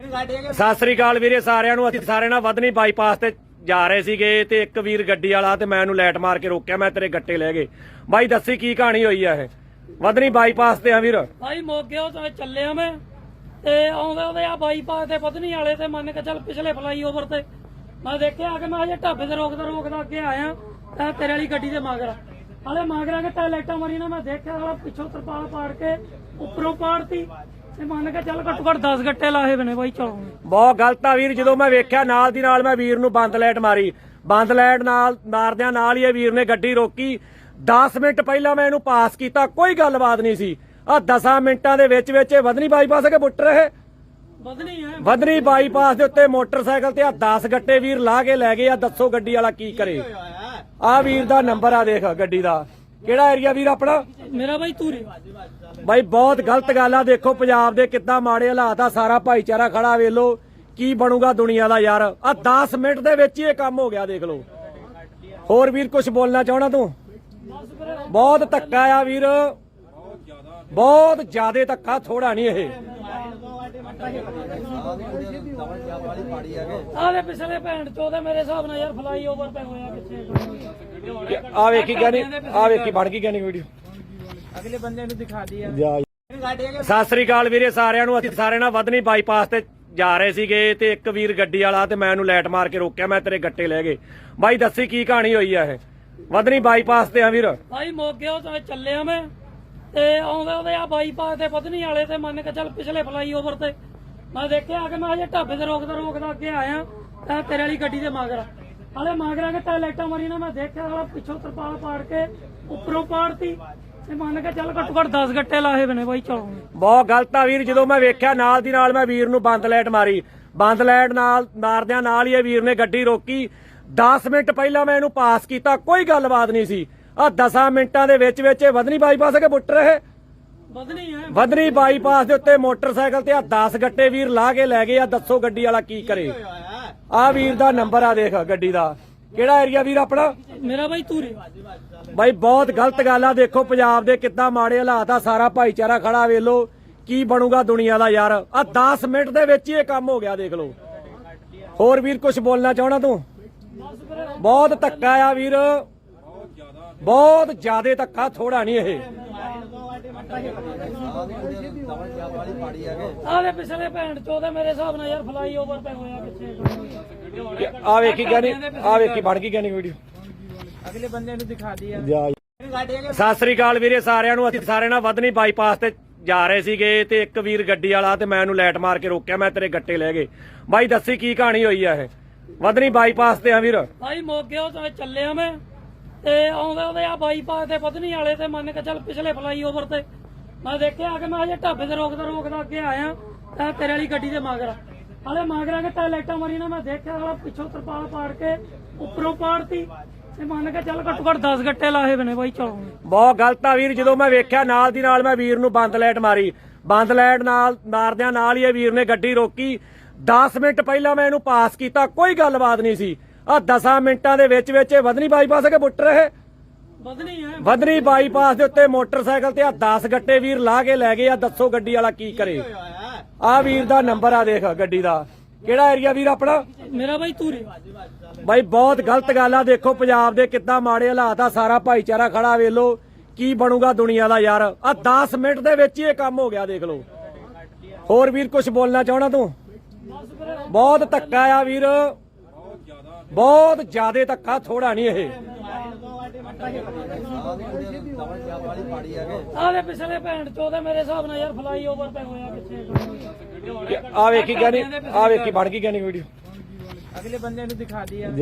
ਸਤਿ ਸ੍ਰੀ ਅਕਾਲ ਵੀਰੇ, ਸਾਰਿਆਂ ਨੂੰ। ਅਸੀਂ ਸਾਰੇ ਨਾਲ ਵਧਣੀ ਬਾਈਪਾਸ ਤੇ ਜਾ ਰਹੇ ਸੀਗੇ ਤੇ ਇੱਕ ਵੀਰ ਗੱਡੀ ਵਾਲਾ ਤੇ ਮੈਂ ਉਹਨੂੰ ਲਾਈਟ ਮਾਰ ਕੇ ਰੋਕਿਆ, ਮੈਂ ਤੇਰੇ ਗੱਟੇ ਲੈ ਗਏ। ਬਾਈ, ਦੱਸੀ ਕੀ ਕਹਾਣੀ ਹੋਈ ਆ ਇਹ? ਵਧਨੀ ਬਾਈਪਾਸ ਤੇ ਆ ਵੀਰ। ਭਾਈ ਮੋਗਿਓ ਤੋਂ ਚੱਲਿਆ ਮੈਂ ਤੇ ਆਉਂਦੇ ਉਹਦੇ ਆ ਬਾਈਪਾਸ ਤੇ ਪਤਨੀ ਵਾਲੇ ਤੇ ਮੰਨ ਕੇ ਚੱਲ ਪਿਛਲੇ ਫਲਾਈਓਵਰ ਤੇ। ਮੈਂ ਦੇਖਿਆ ਕਿ ਮੈਂ ਅਜੇ ਢਾਬੇ ਤੇ ਰੋਕਦਾ ਰੋਕਦਾ ਅੱਗੇ ਆਇਆ, ਤਾਂ ਤੇਰੇ ਵਾਲੀ ਗੱਡੀ ਦੇ ਮਗਰ ਹਲੇ ਮਗਰਾਂ ਕੇ ਟਾਇਲਟਾਂ ਮਾਰੀ ਨਾ, ਮੈਂ ਦੇਖਿਆ ਹਲਾ ਪਿੱਛੋਂ ਤਰਪਾਲ ਪਾੜ ਕੇ ਉੱਪਰੋਂ ਪਾੜਤੀ। ਤੇ ਮੰਨ ਕੇ ਚੱਲ ਘੱਟੋ ਘੱਟ 10 ਗੱਟੇ ਲਾਹੇ ਬਨੇ ਬਾਈ ਚਲੋ। ਬਹੁਤ ਗਲਤ ਆ ਵੀਰ ਜਦੋਂ ਮੈਂ ਵੇਖਿਆ ਨਾਲ ਦੀ ਨਾਲ ਮੈਂ ਵੀਰ ਨੂੰ ਬੰਦ ਲਾਈਟ ਮਾਰੀ। ਬੰਦ ਲਾਈਟ ਨਾਲ ਮਾਰਦਿਆਂ ਨਾਲ ਹੀ ਇਹ ਵੀਰ ਨੇ ਗੱਡੀ ਰੋਕੀ। 10 ਮਿੰਟ ਪਹਿਲਾਂ ਮੈਂ ਇਹਨੂੰ ਪਾਸ ਕੀਤਾ ਕੋਈ ਗੱਲਬਾਤ ਨਹੀਂ ਸੀ। ਆ 10 ਮਿੰਟਾਂ ਦੇ ਵਿੱਚ ਵਿੱਚ ਇਹ ਵਧਨੀ ਬਾਈਪਾਸ ਕੇ ਰਹੇ ਹੈ ਵਧਨੀ ਬਾਈਪਾਸ ਦੇ ਉੱਤੇ ਮੋਟਰਸਾਈਕਲ ਤੇ ਆ 10 ਗੱਟੇ ਵੀਰ ਲਾ ਕੇ ਲੈ ਗਏ ਆ ਦੱਸੋ ਗੱਡੀ ਵਾਲਾ ਕੀ ਕਰੇ। ਆ ਵੀਰ ਦਾ ਨੰਬਰ ਆ ਦੇਖ ਗੱਡੀ ਦਾ। ਕਿਹੜਾ ਏਰੀਆ ਵੀਰ ਆਪਣਾ? ਮੇਰਾ ਬਾਈ ਤੂਰੀ ਬਾਈ ਬਹੁਤ ਗਲਤ ਗੱਲ ਆ। ਦੇਖੋ ਪੰਜਾਬ ਦੇ ਕਿੱਦਾਂ ਮਾੜੇ ਹਾਲਾਤ ਆ। ਸਾਰਾ ਭਾਈਚਾਰਾ ਖੜਾ ਵੇਖ ਲੋ ਕੀ ਬਣੂਗਾ ਦੁਨੀਆ ਦਾ ਯਾਰ। ਆ 10 ਮਿੰਟ ਦੇ ਵਿੱਚ ਹੀ ਇਹ ਕੰਮ ਹੋ ਗਿਆ ਦੇਖ ਲੋ ਹੋਰ ਵੀਰ ਕੁਝ ਬੋਲਣਾ ਚਾਹਣਾ ਤੂੰ? ਬਹੁਤ ਧੱਕਾ ਆ ਵੀਰ। ਬਹੁਤ ਜ਼ਿਆਦੇ ਧੱਕਾ ਥੋੜਾ ਨਹੀਂ ਇਹ। ਆਲੇ ਪਿਛਲੇ ਭੈਣ ਚੋਦੇ ਮੇਰੇ ਹਿਸਾਬ ਨਾਲ ਯਾਰ ਫਲਾਈਓਵਰ ਤੇ ਹੋਇਆ ਪਿੱਛੇ। ਆ ਵੇਖੀ ਗਿਆਨੀ ਆ ਵੇਖੀ ਬਣ ਗਈ ਗਿਆਨੀ ਵੀਡੀਓ। ਅਗਲੇ ਬੰਦੇ ਨੂੰ ਦਿਖਾ ਦੀ ਯਾਰ ਸਤਿ ਸ੍ਰੀ ਅਕਾਲ ਵੀਰੇ ਸਾਰਿਆਂ ਨੂੰ ਅਸੀਂ ਸਾਰੇ ਨਾਲ ਵਧਨੀ ਬਾਈਪਾਸ ਤੇ ਜਾ ਰਹੇ ਸੀਗੇ ਤੇ ਇੱਕ ਵੀਰ ਗੱਡੀ ਵਾਲਾ ਤੇ ਮੈਂ ਉਹਨੂੰ ਲਾਈਟ ਮਾਰ ਕੇ ਰੋਕਿਆ ਮੈਂ ਤੇਰੇ ਗੱਟੇ ਲੈ ਗਏ। ਬਾਈ ਦੱਸੀ ਕੀ ਕਹਾਣੀ ਹੋਈ ਆ ਇਹ? ਵਧਨੀ ਬਾਈਪਾਸ ਤੇ ਆ ਵੀਰ। ਭਾਈ ਮੋਗਿਓ ਤੋਂ ਚੱਲਿਆ ਮੈਂ ਤੇ ਆਉਂਦੇ ਉਹਦੇ ਆ ਬਾਈਪਾਸ ਤੇ ਪਤਨੀ ਵਾਲੇ ਤੇ ਮੰਨ ਕੇ ਚੱਲ ਪਿਛਲੇ ਫਲਾਈਓਵਰ ਤੇ। ਮੈਂ ਦੇਖਿਆ ਕਿ ਮੈਂ ਅਜੇ ਢਾਬੇ ਤੇ ਰੋਕਦਾ ਰੋਕਦਾ ਅੱਗੇ ਆਇਆ ਤਾਂ ਤੇਰੇ ਵਾਲੀ ਗੱਡੀ ਦੇ ਮਗਰ ਹਲੇ ਮਗਰਾਂ ਕੇ ਟਾਇਲਟਾਂ ਮਾਰੀ ਨਾ ਮੈਂ ਦੇਖਿਆ ਹਲਾ ਪਿੱਛੋਂ ਤਰਪਾਲ ਪਾੜ ਕੇ ਉੱਪਰੋਂ ਪਾੜਤੀ। ਤੇ ਮੰਨ ਕੇ ਚੱਲ ਘੱਟੋ ਘੱਟ 10 ਗੱਟੇ ਲਾਹੇ ਬਨੇ ਬਾਈ ਚਲੋ। ਬਹੁਤ ਗਲਤ ਆ ਵੀਰ ਜਦੋਂ ਮੈਂ ਵੇਖਿਆ ਨਾਲ ਦੀ ਨਾਲ ਮੈਂ ਵੀਰ ਨੂੰ ਬੰਦ ਲਾਈਟ ਮਾਰੀ। ਬੰਦ ਲਾਈਟ ਨਾਲ ਮਾਰਦਿਆਂ ਨਾਲ ਹੀ ਇਹ ਵੀਰ ਨੇ ਗੱਡੀ ਰੋਕੀ। 10 ਮਿੰਟ ਪਹਿਲਾਂ ਮੈਂ ਇਹਨੂੰ ਪਾਸ ਕੀਤਾ ਕੋਈ ਗੱਲਬਾਤ ਨਹੀਂ ਸੀ। ਆ 10 ਮਿੰਟਾਂ ਦੇ ਵਿੱਚ ਵਿੱਚ ਇਹ ਵਧਨੀ ਬਾਈਪਾਸ ਕੇ ਪੁੱਟ ਰਹੇ ਵਧਣੀ ਹੈ ਵਧਨੀ ਬਾਈਪਾਸ ਦੇ ਉੱਤੇ ਮੋਟਰਸਾਈਕਲ ਤੇ ਆ 10 ਗੱਟੇ ਵੀਰ ਲਾ ਕੇ ਲੈ ਗਏ ਆ ਦੱਸੋ ਗੱਡੀ ਵਾਲਾ ਕੀ ਕਰੇ। ਆ ਵੀਰ ਦਾ ਨੰਬਰ ਆ ਦੇਖ ਗੱਡੀ ਦਾ। ਕਿਹੜਾ ਏਰੀਆ ਵੀਰ ਆਪਣਾ? ਮੇਰਾ ਬਾਈ ਤੂਰੀ ਬਾਈ ਬਹੁਤ ਗਲਤ ਗੱਲ ਆ। ਦੇਖੋ ਪੰਜਾਬ ਦੇ ਕਿੱਦਾਂ ਮਾੜੇ ਹਾਲਾਤ ਆ। ਸਾਰਾ ਭਾਈਚਾਰਾ ਖੜਾ ਵੇਖ ਲੋ ਕੀ ਬਣੂਗਾ ਦੁਨੀਆ ਦਾ ਯਾਰ। ਆ 10 ਮਿੰਟ ਦੇ ਵਿੱਚ ਹੀ ਇਹ ਕੰਮ ਹੋ ਗਿਆ ਦੇਖ ਲੋ ਹੋਰ ਵੀਰ ਕੁਝ ਬੋਲਣਾ ਚਾਹਣਾ ਤੂੰ? ਬਹੁਤ ਧੱਕਾ ਆ ਵੀਰ। ਬਹੁਤ ਜ਼ਿਆਦੇ ਧੱਕਾ ਥੋੜਾ ਨਹੀਂ ਇਹ। ਆਲੇ ਪਿਛਲੇ ਭੈਣ ਚੋਦੇ ਮੇਰੇ ਹਿਸਾਬ ਨਾਲ ਯਾਰ ਫਲਾਈਓਵਰ ਤੇ ਹੋਇਆ ਪਿੱਛੇ। ਆ ਵੇਖੀ ਗਿਆਨੀ ਆ ਵੇਖੀ ਬਣ ਗਈ ਗਿਆਨੀ ਵੀਡੀਓ ਅਗਲੇ ਬੰਦੇ ਨੂੰ ਦਿਖਾ ਦੀ ਯਾਰ ਸਤਿ ਸ੍ਰੀ ਅਕਾਲ ਵੀਰੇ ਸਾਰਿਆਂ ਨੂੰ ਅਸੀਂ ਸਾਰੇ ਨਾਲ ਵਧਨੀ ਬਾਈਪਾਸ ਤੇ ਜਾ ਰਹੇ ਸੀਗੇ ਤੇ ਇੱਕ ਵੀਰ ਗੱਡੀ ਵਾਲਾ ਤੇ ਮੈਂ ਉਹਨੂੰ ਲਾਈਟ ਮਾਰ ਕੇ ਰੋਕਿਆ ਮੈਂ ਤੇਰੇ ਗੱਟੇ ਲੈ ਗਏ। ਬਾਈ ਦੱਸੀ ਕੀ ਕਹਾਣੀ ਹੋਈ ਆ ਇਹ? ਵਧਨੀ ਬਾਈਪਾਸ ਤੇ ਆ ਵੀਰ? ਭਾਈ ਮੋਗਿਓ ਤੋਂ ਚੱਲਿਆ ਮੈਂ ਤੇ ਆਉਂਦੇ ਉਹਦੇ ਆ ਬਾਈਪਾਸ ਤੇ ਪਤਨੀ ਵਾਲੇ ਤੇ ਮੰਨ ਕੇ ਚੱਲ ਪਿਛਲੇ ਫਲਾਈਓਵਰ ਤੇ। ਮੈਂ ਦੇਖਿਆ ਕਿ ਮੈਂ ਅਜੇ ਢਾਬੇ ਤੇ ਰੋਕਦਾ ਰੋਕਦਾ ਅੱਗੇ ਆਇਆ, ਤਾਂ ਤੇਰੇ ਵਾਲੀ ਗੱਡੀ ਦੇ ਮਗਰ ਹਲੇ ਮਗਰਾਂ ਕੇ ਟਾਇਲਟਾਂ ਮਾਰੀ ਨਾ, ਮੈਂ ਦੇਖਿਆ ਹਲਾ ਪਿੱਛੋਂ ਤਰਪਾਲ ਪਾੜ ਕੇ ਉੱਪਰੋਂ ਪਾੜਤੀ। ਤੇ ਮੰਨ ਕੇ ਚੱਲ ਘੱਟੋ ਘੱਟ 10 ਗੱਟੇ ਲਾਹੇ ਬਨੇ ਬਾਈ, ਚਲੋ। ਬਹੁਤ ਗਲਤ ਆ ਵੀਰ, ਜਦੋਂ ਮੈਂ ਵੇਖਿਆ ਨਾਲ ਦੀ ਨਾਲ ਮੈਂ ਵੀਰ ਨੂੰ ਬੰਦ ਲਾਈਟ ਮਾਰੀ। ਬੰਦ ਲਾਈਟ ਨਾਲ ਮਾਰਦਿਆਂ ਨਾਲ ਹੀ ਇਹ ਵੀਰ ਨੇ ਗੱਡੀ ਰੋਕੀ। 10 ਮਿੰਟ ਪਹਿਲਾਂ ਮੈਂ ਇਹਨੂੰ ਪਾਸ ਕੀਤਾ, ਕੋਈ ਗੱਲਬਾਤ ਨਹੀਂ ਸੀ। ਆ 10 ਮਿੰਟਾਂ ਦੇ ਵਿੱਚ ਵਿੱਚ ਇਹ ਵਧਣੀ ਬਾਈਪਾਸ ਕੇ ਪੁੱਟ ਰਹੇ? ਵਧਨੀ ਬਾਈਪਾਸ ਦੇ ਉੱਤੇ ਮੋਟਰਸਾਈਕਲ ਤੇ ਆ 10 ਗੱਟੇ ਵੀਰ ਲਾ ਕੇ ਲੈ ਗਏ ਆ ਦੱਸੋ ਗੱਡੀ ਵਾਲਾ ਕੀ ਕਰੇ। ਆ ਵੀਰ ਦਾ ਨੰਬਰ ਆ ਦੇਖ ਗੱਡੀ ਦਾ। ਕਿਹੜਾ ਏਰੀਆ ਵੀਰ ਆਪਣਾ? ਮੇਰਾ ਬਾਈ ਤੂਰੀ ਬਾਈ ਬਹੁਤ ਗਲਤ ਗੱਲ ਆ ਦੇਖੋ ਪੰਜਾਬ ਦੇ ਕਿੱਦਾਂ ਮਾੜੇ ਹਾਲਾਤ ਆ ਸਾਰਾ ਭਾਈਚਾਰਾ ਖੜਾ ਵੇਖ ਲੋ ਕੀ ਬਣੂਗਾ ਦੁਨੀਆ ਦਾ ਯਾਰ। ਆ 10 ਮਿੰਟ ਦੇ ਵਿੱਚ ਹੀ ਇਹ ਕੰਮ ਹੋ ਗਿਆ ਦੇਖ ਲੋ ਹੋਰ ਵੀਰ ਕੁਝ ਬੋਲਣਾ ਚਾਹਣਾ ਤੂੰ? ਬਹੁਤ ਧੱਕਾ ਆ ਵੀਰ। ਬਹੁਤ ਜ਼ਿਆਦੇ ਧੱਕਾ ਥੋੜਾ ਨਹੀਂ ਇਹ। ਆਲੇ ਪਿਛਲੇ ਭੈਣ ਚੋਦੇ ਮੇਰੇ ਹਿਸਾਬ ਨਾਲ ਯਾਰ ਫਲਾਈਓਵਰ ਤੇ ਹੋਇਆ ਪਿੱਛੇ ਆ ਵੇਖੀ ਗਿਆਨੀ ਆ ਵੇਖੀ ਬਣ ਗਈ ਗਿਆਨੀ ਵੀਡੀਓ ਅਗਲੇ ਬੰਦੇ ਨੂੰ ਦਿਖਾ ਦੀ ਯਾਰ